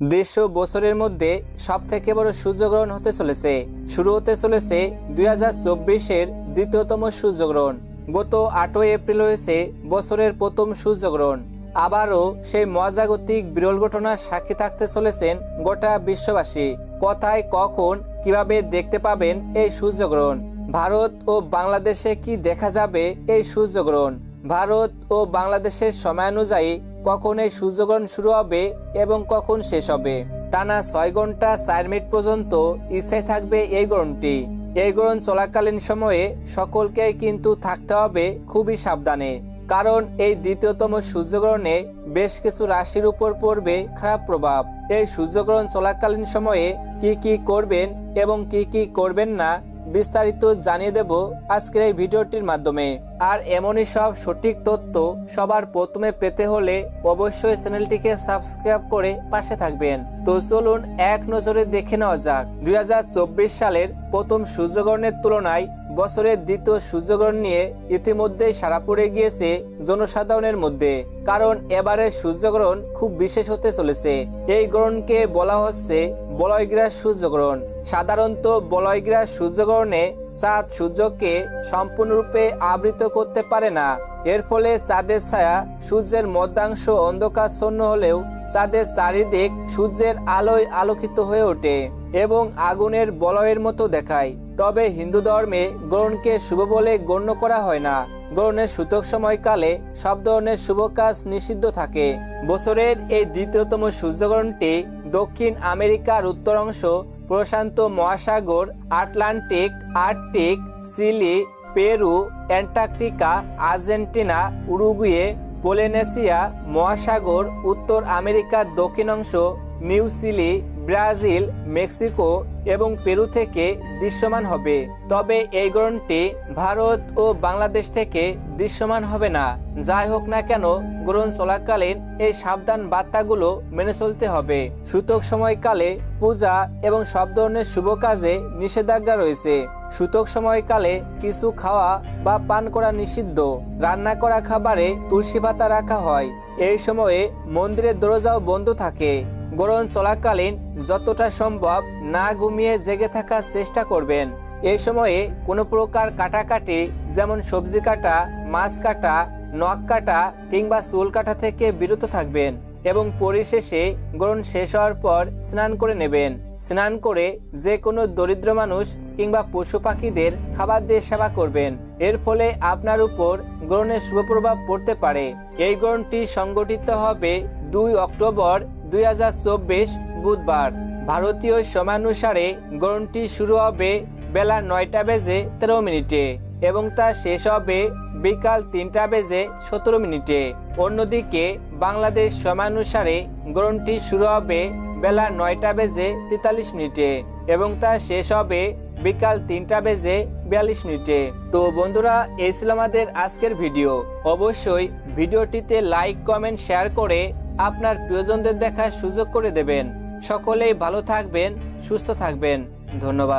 দেড়শো বছরের মধ্যে সব থেকে বড় সূর্যগ্রহণ হতে চলেছে। শুরু হতে চলেছে দুই হাজার চব্বিশের দ্বিতীয়তম সূর্যগ্রহণ। গত আটই এপ্রিল হয়েছে বছরের প্রথম সূর্যগ্রহণ। আবারও সেই মজাগতিক বিরল ঘটনার সাক্ষী থাকতে চলেছেন গোটা বিশ্ববাসী। কথায় কখন কীভাবে দেখতে পাবেন এই সূর্যগ্রহণ? ভারত ও বাংলাদেশে কি দেখা যাবে এই সূর্যগ্রহণ? ভারত ও বাংলাদেশের সময়ানুযায়ী কখন এই সূর্যগ্রহণ শুরু হবে এবং কখন শেষ হবে? টানা ছয় ঘণ্টা চার মিনিট পর্যন্ত স্থায়ী থাকবে এই গ্রহণটি। এই গ্রহণ চলাকালীন সময়ে সকলকেই কিন্তু থাকতে হবে খুবই সাবধানে, কারণ এই দ্বিতীয়তম সূর্যগ্রহণে বেশ কিছু রাশির উপর পড়বে খারাপ প্রভাব। এই সূর্যগ্রহণ চলাকালীন সময়ে কি কি করবেন এবং কি কি করবেন না বিস্তারিত জানিয়ে দেব আজকের এই ভিডিওটির মাধ্যমে। আর এমনই সব সঠিক তথ্য সবার প্রথমে পেতে হলে অবশ্যই চ্যানেলটিকে সাবস্ক্রাইব করে পাশে থাকবেন। তো চলুন এক নজরে দেখে নেওয়া যাক। দুই হাজার চব্বিশ সালের প্রথম সূর্যগ্রহণের তুলনায় বছরের দ্বিতীয় সূর্যগ্রহণ নিয়ে ইতিমধ্যেই সারা পড়ে গিয়েছে জনসাধারণের মধ্যে, কারণ এবারের সূর্যগ্রহণ খুব বিশেষ হতে চলেছে। এই গ্রহণকে বলা হচ্ছে বলয়গ্রাস সূর্যগ্রহণ। সাধারণত বলয়গ্রাস সূর্যগ্রহণে চাঁদ সূর্যকে সম্পূর্ণরূপে আবৃত করতে পারে না। এর ফলে চাঁদের ছায়া সূর্যের মধ্যাংশ অন্ধকার অন্ধকারচ্ছন্ন হলেও চাঁদের চারিদিক সূর্যের আলোয় আলোকিত হয়ে ওঠে এবং আগুনের বলয়ের মতো দেখায়। তবে হিন্দু ধর্মে গ্রহণকে শুভ বলে গণ্য করা হয় না। গ্রহণের সূতক সময়কালে সব ধরনের শুভ কাজ নিষিদ্ধ থাকে। বছরের এই দ্বিতীয়তম সূর্যগ্রহণটি দক্ষিণ আমেরিকার উত্তর অংশ, প্রশান্ত মহাসাগর, Atlantic, Arctic Chile Peru, Antarctica, Argentina, Uruguay, Polynesia, মহাসাগর, উত্তর আমেরিকার দক্ষিণ অংশ, নিউ চিলি ব্রাজিল, মেক্সিকো এবং পেরু থেকে দৃশ্যমান হবে। তবে এই গ্রহণটি ভারত ও বাংলাদেশ থেকে দৃশ্যমান হবে না। যাই হোক না কেন গ্রহণ চলাকালীন এই সাবধান বার্তাগুলো মেনে চলতে হবে। সূতক সময়কালে পূজা এবং সব ধরনের শুভ কাজে নিষেধাজ্ঞা রয়েছে। সূতক সময়কালে কিছু খাওয়া বা পান করা নিষিদ্ধ। রান্না করা খাবারে তুলসী পাতা রাখা হয়। এই সময়ে মন্দিরের দরজাও বন্ধ থাকে। গ্রহণ চলাকালীন যতটা সম্ভব না ঘুমিয়ে জেগে থাকার চেষ্টা করবেন। এই সময়ে কোনো প্রকার কাটাকাটি, যেমন সবজি কাটা, মাছ কাটা, নখ কাটা কিংবা চুল কাটা থেকে বিরত থাকবেন এবং পরিশেষে গ্রহণ শেষ হওয়ার পর স্নান করে নেবেন। স্নান করে যে কোনো দরিদ্র মানুষ কিংবা পশু পাখিদের খাবার দিয়ে সেবা করবেন। এর ফলে আপনার উপর গ্রহণের শুভ প্রভাব পড়তে পারে। এই গ্রহণটি সংগঠিত হবে দুই অক্টোবর দুই হাজার চব্বিশ বুধবার। ভারতীয় সময়ানুসারে গ্রহণটি শুরু হবে বেলা নয়টা বেজে তেরো মিনিটে এবং তা শেষ হবে বিকাল তিনটা বেজে সতেরো মিনিটে। অন্যদিকে, বাংলাদেশ সময়ানুসারে গ্রহণটি শুরু হবে বেলা নয়টা বেজে তেতাল্লিশ মিনিটে এবং তা শেষ হবে বিকাল তিনটা বেজে বিয়াল্লিশ মিনিটে। তো বন্ধুরা, এই ছিল আমাদের আজকের ভিডিও। অবশ্যই ভিডিওটিতে লাইক, কমেন্ট, শেয়ার করে আপনার প্রিয়জনদের দেখার সুযোগ করে দেবেন। সকলেই ভালো থাকবেন সুস্থ থাকবেন। ধন্যবাদ।